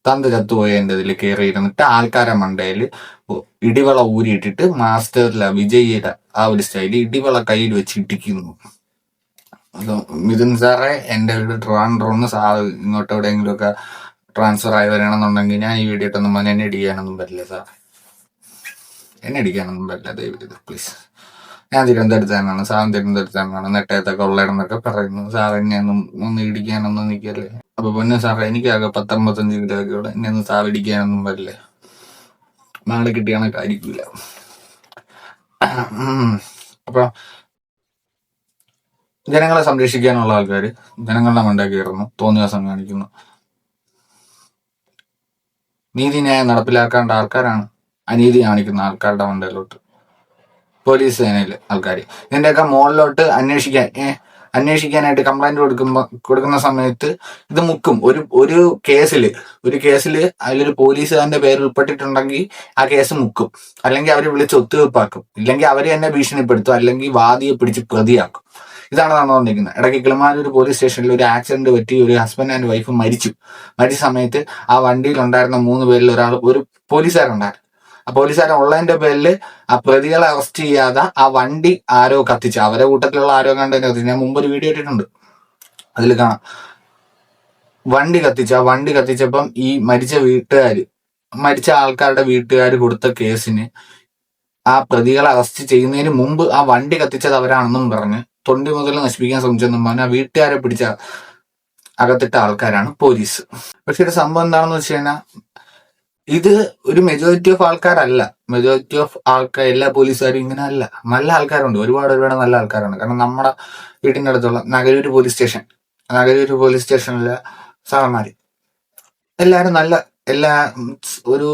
തന്ത ചത്തുപോയതിന്റെ ഇതിൽ കയറിയിരുന്നിട്ട് ആൾക്കാരെ മണ്ടയിൽ ഇടിവള ഊരിയിട്ടിട്ട് മാസ്റ്ററില വിജയിയുടെ ആ ഒരു സ്റ്റൈലിൽ ഇടിവള കയ്യിൽ വെച്ച് ഇട്ടിക്കുന്നു. അത് മിഥുൻ സാറെ എന്റെ വീട് ട്രാൻഡ്രോന്ന് സാർ ഇങ്ങോട്ട് എവിടെയെങ്കിലുമൊക്കെ ട്രാൻസ്ഫർ ആയി വരണമെന്നുണ്ടെങ്കിൽ ഞാൻ ഈ വീഡിയോ ഇട്ടൊന്നും എന്നെ ഇടിക്കാനൊന്നും പറ്റില്ല സാർ എന്നെ ഇടിക്കാനൊന്നും പറ്റില്ല ദയവ് പ്ലീസ്. ഞാൻ തിരുവനന്തപുരത്ത് തന്നെയാണ് സാധനം തിരുവനന്തപുരത്ത് തന്നെയാണ് നെട്ടയത്തൊക്കെ ഉള്ളതെന്നൊക്കെ പറയുന്നു. സാർ എന്നെ ഒന്നും ഒന്ന് ഇടിക്കാനൊന്നും നിൽക്കല്ലേ അപ്പൊ പൊന്നെ സാറേ എനിക്കാകെ പത്തൊമ്പത്തഞ്ച് കിലോയൊക്കെ ഇവിടെ എന്നെ ഒന്നും സാർ ഇടിക്കാനൊന്നും പറ്റില്ല നാളെ കിട്ടിയാണ് കാര്യമില്ല. അപ്പൊ ജനങ്ങളെ സംരക്ഷിക്കാനുള്ള ആൾക്കാർ ജനങ്ങളുടെ മണ്ട കയറുന്നു. തോന്നിവാസം കാണിക്കുന്നു. നീതിന്യായം നടപ്പിലാക്കേണ്ട ആൾക്കാരാണ്. അനീതി കാണിക്കുന്ന ആൾക്കാരുടെ മണ്ടയിലോട്ട് പോലീസ് സേനയിൽ ആൾക്കാർ ഇതിന്റെയൊക്കെ മുകളിലോട്ട് അന്വേഷിക്കാൻ അന്വേഷിക്കാനായിട്ട് കംപ്ലൈന്റ് കൊടുക്കുമ്പോൾ കൊടുക്കുന്ന സമയത്ത് ഇത് മുക്കും. ഒരു ഒരു കേസിൽ ഒരു കേസിൽ അതിലൊരു പോലീസുകാരന്റെ പേര് ഉൾപ്പെട്ടിട്ടുണ്ടെങ്കിൽ ആ കേസ് മുക്കും. അല്ലെങ്കിൽ അവരെ വിളിച്ച് ഒത്തുവെപ്പാക്കും. ഇല്ലെങ്കിൽ അവരെ തന്നെ ഭീഷണിപ്പെടുത്തും. അല്ലെങ്കിൽ വാദിയെ പിടിച്ച് പ്രതിയാക്കും. ഇതാണ് നടന്നുകൊണ്ടിരിക്കുന്നത്. ഇടയ്ക്ക് കിളിമാനൂർ പോലീസ് സ്റ്റേഷനിൽ ഒരു ആക്സിഡന്റ് പറ്റി ഒരു ഹസ്ബൻഡ് ആൻഡ് വൈഫ് മരിച്ചു. മരിച്ച സമയത്ത് ആ വണ്ടിയിൽ ഉണ്ടായിരുന്ന മൂന്ന് പേരിൽ ഒരാൾ ഒരു പോലീസുകാരുണ്ടായിരുന്നു ആ പോലീസുകാരൻ ഉള്ളതിന്റെ പേരിൽ ആ പ്രതികളെ അറസ്റ്റ് ചെയ്യാതെ ആ വണ്ടി ആരോ കത്തിച്ചു. അവരെ കൂട്ടത്തിലുള്ള ആരോ കണ്ടു കത്തിച്ചു. ഞാൻ മുമ്പ് ഒരു വീഡിയോ ഇട്ടിട്ടുണ്ട്. അതിൽ കാണാം. വണ്ടി കത്തിച്ചു. ആ വണ്ടി കത്തിച്ചപ്പം ഈ മരിച്ച വീട്ടുകാർ മരിച്ച ആൾക്കാരുടെ വീട്ടുകാർ കൊടുത്ത കേസിന് ആ പ്രതികളെ അറസ്റ്റ് ചെയ്യുന്നതിന് മുമ്പ് ആ വണ്ടി കത്തിച്ചത് അവരാണെന്നും പറഞ്ഞ് തൊണ്ടി മുതൽ നശിപ്പിക്കാൻ ശ്രമിച്ചെന്നും പറഞ്ഞ് ആ വീട്ടുകാരെ പിടിച്ച അകത്തിട്ട ആൾക്കാരാണ് പോലീസ്. പക്ഷെ ഒരു സംഭവം എന്താണെന്ന് വെച്ച് കഴിഞ്ഞാൽ ഇത് ഒരു മെജോറിറ്റി ഓഫ് ആൾക്കാരല്ല. മെജോറിറ്റി ഓഫ് ആൾക്കാർ എല്ലാ പോലീസുകാരും ഇങ്ങനെ അല്ല. നല്ല ആൾക്കാരുണ്ട്. ഒരുപാട് ഒരുപാട് നല്ല ആൾക്കാരുണ്ട് കാരണം നമ്മുടെ വീടിന്റെ അടുത്തുള്ള Nagaroor police station Nagaroor police സ്റ്റേഷനിലെ സാറന്മാര്. എല്ലാരും നല്ല എല്ലാ ഒരു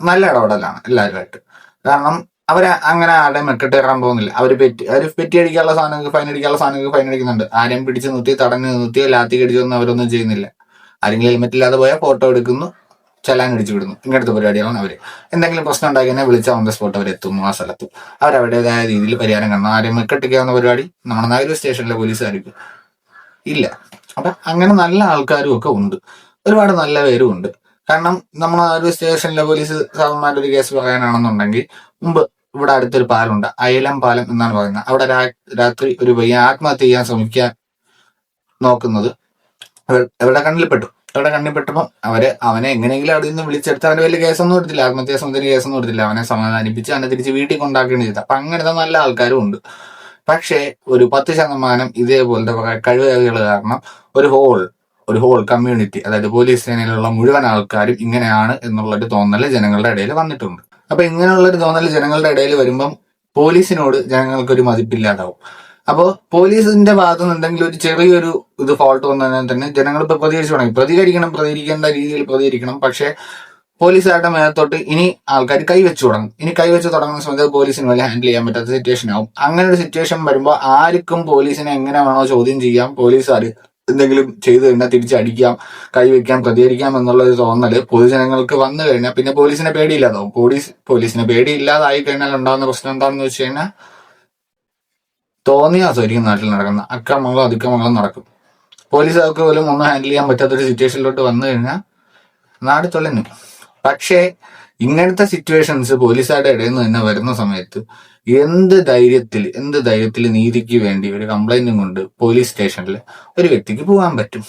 നല്ല ഇടപെടലാണ് എല്ലാവരുമായിട്ട് കാരണം അവരെ അങ്ങനെ ആടെ മെക്കിട്ട് കയറാൻ പോകുന്നില്ല. അവർ പെറ്റി അവർ പെറ്റി അടിക്കാനുള്ള സാധനങ്ങൾക്ക് ഫൈൻ അടിക്കാനുള്ള സാധനങ്ങൾക്ക് ഫൈൻ അടിക്കുന്നുണ്ട്. ആരെയും പിടിച്ച് നിർത്തി തടഞ്ഞു നിർത്തി ലാത്തി കടിച്ചൊന്നും അവരൊന്നും ചെയ്യുന്നില്ല. ആരെങ്കിലും ഹെൽമെറ്റ് ഇല്ലാതെ പോയാൽ ഫോട്ടോ എടുക്കുന്നു. ചലാൻ അടിച്ചു വിടുന്നു. ഇങ്ങനത്തെ പരിപാടിയാണ് അവർ എന്തെങ്കിലും പ്രശ്നം ഉണ്ടായി കഴിഞ്ഞാൽ വിളിച്ച ഓൺ ദ സ്പോട്ട് അവർ എത്തുന്നു ആ സ്ഥലത്ത്. അവരവരുടേതായ രീതിയിൽ പരിഹാരം കാണണം ആരെയും കെട്ടിക്കാവുന്ന പരിപാടി നമ്മുടെ നഗര സ്റ്റേഷനിലെ പോലീസുകാർക്ക് ഇല്ല. അപ്പൊ അങ്ങനെ നല്ല ആൾക്കാരും ഒക്കെ ഉണ്ട്. ഒരുപാട് നല്ല പേരും ഉണ്ട്. കാരണം നമ്മുടെ ഒരു സ്റ്റേഷനിലെ പോലീസ് സാധാരണ ഒരു കേസ് പറയാനാണെന്നുണ്ടെങ്കിൽ മുമ്പ് ഇവിടെ അടുത്തൊരു പാലമുണ്ട് അയലം പാലം എന്നാണ് പറയുന്നത്. അവിടെ രാത്രി ഒരു പയ്യൻ ആത്മഹത്യ ചെയ്യാൻ ശ്രമിക്കാൻ നോക്കുന്നത്. എവിടെ എവിടെ കണ്ണിൽപ്പെട്ടു കണ്ണിൽ പെട്ടപ്പോൾ അവർ അവനെ എങ്ങനെയെങ്കിലും അവിടെ നിന്ന് വിളിച്ചെടുത്ത് അവന് വലിയ കേസൊന്നും എടുത്തില്ല. ആത്മഹത്യാ ശ്രമത്തിന് കേസൊന്നും എടുത്തില്ല. അവനെ സമാധാനിപ്പിച്ച് അവനെ തിരിച്ച് വീട്ടിൽ കൊണ്ടാക്കുകയാണ് ചെയ്തത് അപ്പൊ അങ്ങനത്തെ നല്ല ആൾക്കാരും ഉണ്ട്. പക്ഷേ ഒരു പത്ത് ശതമാനം ഇതേപോലത്തെ കഴിവുകൾ കാരണം ഒരു ഹോൾ ഒരു ഹോൾ കമ്മ്യൂണിറ്റി അതായത് പോലീസ് സേനയിലുള്ള മുഴുവൻ ആൾക്കാരും ഇങ്ങനെയാണ് എന്നുള്ളൊരു തോന്നൽ ജനങ്ങളുടെ ഇടയിൽ വന്നിട്ടുണ്ട്. അപ്പൊ ഇങ്ങനെയുള്ള ഒരു തോന്നൽ ജനങ്ങളുടെ ഇടയിൽ വരുമ്പം പോലീസിനോട് ജനങ്ങൾക്ക് ഒരു മതിപ്പില്ലാതാവും. അപ്പോൾ പോലീസിന്റെ ഭാഗത്തു നിന്നുണ്ടെങ്കിൽ ഒരു ചെറിയൊരു ഇത് ഫോൾട്ട് വന്നാൽ തന്നെ ജനങ്ങൾ ഇപ്പൊ പ്രതികരിച്ചു തുടങ്ങി പ്രതികരിക്കണം പ്രതികരിക്കേണ്ട രീതിയിൽ പ്രതികരിക്കണം. പക്ഷേ പോലീസുകാരുടെ മേലത്തോട്ട് ഇനി ആൾക്കാർ കൈവച്ചു തുടങ്ങും. ഇനി കൈവച്ച് തുടങ്ങുന്ന സമയത്ത് പോലീസിന് വലിയ ഹാൻഡിൽ ചെയ്യാൻ പറ്റാത്ത സിറ്റുവേഷൻ ആവും. അങ്ങനെ ഒരു സിറ്റുവേഷൻ വരുമ്പോൾ ആർക്കും പോലീസിനെ എങ്ങനെ വേണോ ചോദ്യം ചെയ്യാം. പോലീസുകാർ എന്തെങ്കിലും ചെയ്തു കഴിഞ്ഞാൽ തിരിച്ചടിക്കാം കൈവയ്ക്കാം പ്രതികരിക്കാം എന്നുള്ള ഒരു തോന്നൽ പൊതുജനങ്ങൾക്ക് വന്നു കഴിഞ്ഞാൽ പിന്നെ പോലീസിനെ പേടിയില്ലാതാവും. പോലീസ് പോലീസിനെ പേടിയില്ലാതായി കഴിഞ്ഞാൽ ഉണ്ടാകുന്ന പ്രശ്നം എന്താണെന്ന് വെച്ച് കഴിഞ്ഞാൽ തോന്നിയാസമായിരിക്കും നാട്ടിൽ നടക്കുന്ന അക്രമങ്ങളും അതിക്രമങ്ങളും നടക്കും. പോലീസ് പോലീസുകാർക്ക് പോലും ഒന്നും ഹാൻഡിൽ ചെയ്യാൻ പറ്റാത്തൊരു സിറ്റുവേഷനിലോട്ട് വന്നു കഴിഞ്ഞാൽ നാട് തൊലഞ്ഞു പക്ഷേ ഇങ്ങനത്തെ സിറ്റുവേഷൻസ് പോലീസുകാരുടെ ഇടയിൽ നിന്ന് തന്നെ വരുന്ന സമയത്ത് എന്ത് ധൈര്യത്തിൽ എന്ത് ധൈര്യത്തിൽ നീതിക്ക് വേണ്ടി ഒരു കംപ്ലൈന്റും കൊണ്ട് പോലീസ് സ്റ്റേഷനിൽ ഒരു വ്യക്തിക്ക് പോകാൻ പറ്റും?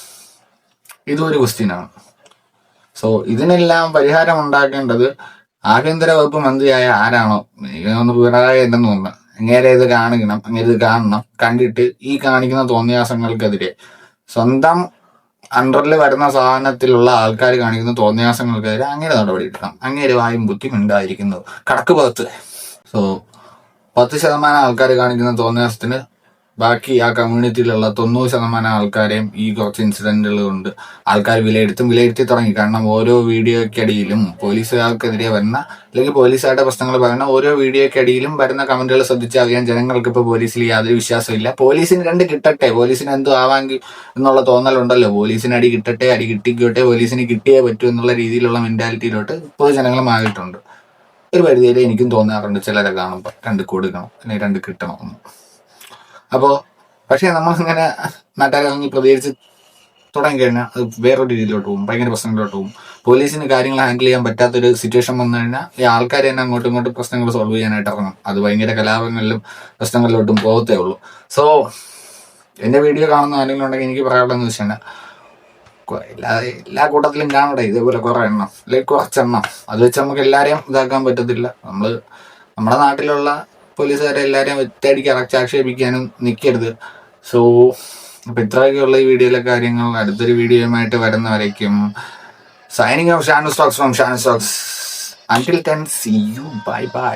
ഇതും ഒരു ക്വസ്റ്റ്യൻ ആണ്. സോ ഇതിനെല്ലാം പരിഹാരം ഉണ്ടാക്കേണ്ടത് ആഭ്യന്തര വകുപ്പ് മന്ത്രിയായ ആരാണോ? ഒന്ന് പിണറായി എന്തെന്ന് തോന്നുന്നു. അങ്ങേരെ ഇത് കാണിക്കണം അങ്ങേരെ ഇത് കാണണം. കണ്ടിട്ട് ഈ കാണിക്കുന്ന തോന്നിയാസങ്ങൾക്കെതിരെ സ്വന്തം അണ്ടറിൽ വരുന്ന സാധനത്തിലുള്ള ആൾക്കാർ കാണിക്കുന്ന തോന്നിയാസങ്ങൾക്കെതിരെ അങ്ങനെ നടപടി എടുക്കണം. അങ്ങേര് വായും ബുദ്ധിയും ഉണ്ടായിരിക്കുന്നു. കടക്ക് പത്ത് സോ പത്ത് ശതമാനം ആൾക്കാർ കാണിക്കുന്ന തോന്നിയാസത്തിന് ബാക്കി ആ കമ്മ്യൂണിറ്റിയിലുള്ള തൊണ്ണൂറ് ശതമാനം ആൾക്കാരെയും ഈ കുറച്ച് ഇൻസിഡന്റുകൾ കൊണ്ട് ആൾക്കാർ വിലയിരുത്തും വിലയിരുത്തി തുടങ്ങി. കാരണം ഓരോ വീഡിയോയ്ക്കടിയിലും പോലീസുകാർക്കെതിരെ വരുന്ന അല്ലെങ്കിൽ പോലീസുകാരുടെ പ്രശ്നങ്ങൾ പറയുന്ന ഓരോ വീഡിയോയ്ക്കടിയിലും വരുന്ന കമന്റുകൾ ശ്രദ്ധിച്ചറിയാൻ ജനങ്ങൾക്ക് ഇപ്പോൾ പോലീസിൽ യാതൊരു വിശ്വാസമില്ല പോലീസിന് രണ്ട് കിട്ടട്ടെ. പോലീസിന് എന്തോ ആവാമെങ്കിൽ എന്നുള്ള തോന്നലുണ്ടല്ലോ. പോലീസിന് അടി കിട്ടട്ടെ അടി കിട്ടിക്കോട്ടെ പോലീസിന് കിട്ടിയേ പറ്റൂ എന്നുള്ള രീതിയിലുള്ള മെന്റാലിറ്റിയിലോട്ട് പൊതുജനങ്ങൾ മാറിയിട്ടുണ്ട് ഒരു പരിധിയിൽ എനിക്കും തോന്നാറുണ്ട് ചിലരെ കാണുമ്പോൾ രണ്ട് കൊടുക്കണം അല്ലെങ്കിൽ രണ്ട് കിട്ടണം അപ്പോൾ പക്ഷേ നമ്മളിങ്ങനെ നാട്ടുകാരിറങ്ങി പ്രതികരിച്ച് തുടങ്ങി കഴിഞ്ഞാൽ അത് വേറൊരു രീതിയിലോട്ട് പോകും ഭയങ്കര പ്രശ്നങ്ങളിലോട്ട് പോകും. പോലീസിന് കാര്യങ്ങൾ ഹാൻഡിൽ ചെയ്യാൻ പറ്റാത്തൊരു സിറ്റുവേഷൻ വന്നു കഴിഞ്ഞാൽ ഈ ആൾക്കാർ തന്നെ അങ്ങോട്ടും ഇങ്ങോട്ടും പ്രശ്നങ്ങൾ സോൾവ് ചെയ്യാനായിട്ട് ഇറങ്ങും. അത് ഭയങ്കര കലാപങ്ങളിലും പ്രശ്നങ്ങളിലോട്ടും പോകത്തേ ഉള്ളൂ. സോ എന്റെ വീഡിയോ കാണുന്ന ആരെങ്കിലും ഉണ്ടെങ്കിൽ എനിക്ക് പറയാനുള്ളതെന്ന് വെച്ച് കഴിഞ്ഞാൽ എല്ലാ എല്ലാ കൂട്ടത്തിലും കാണണ്ടേ ഇതേപോലെ കുറെ എണ്ണം അല്ലെങ്കിൽ കുറച്ചെണ്ണം. അത് വെച്ച് നമുക്ക് എല്ലാവരെയും ഇതാക്കാൻ പറ്റത്തില്ല. നമ്മൾ നമ്മുടെ നാട്ടിലുള്ള പോലീസുകാരെ എല്ലാവരെയും ഒറ്റയടിക്ക് അറച്ചാക്ഷേപിക്കാനും നിൽക്കരുത് സോ അപ്പം ഇത്രയൊക്കെയുള്ള ഈ വീഡിയോയിലെ കാര്യങ്ങൾ അടുത്തൊരു വീഡിയോയുമായിട്ട് വരുന്നവരേക്കും. Signing off Shanu Stokes from Shanu Stokes until then see you bye bye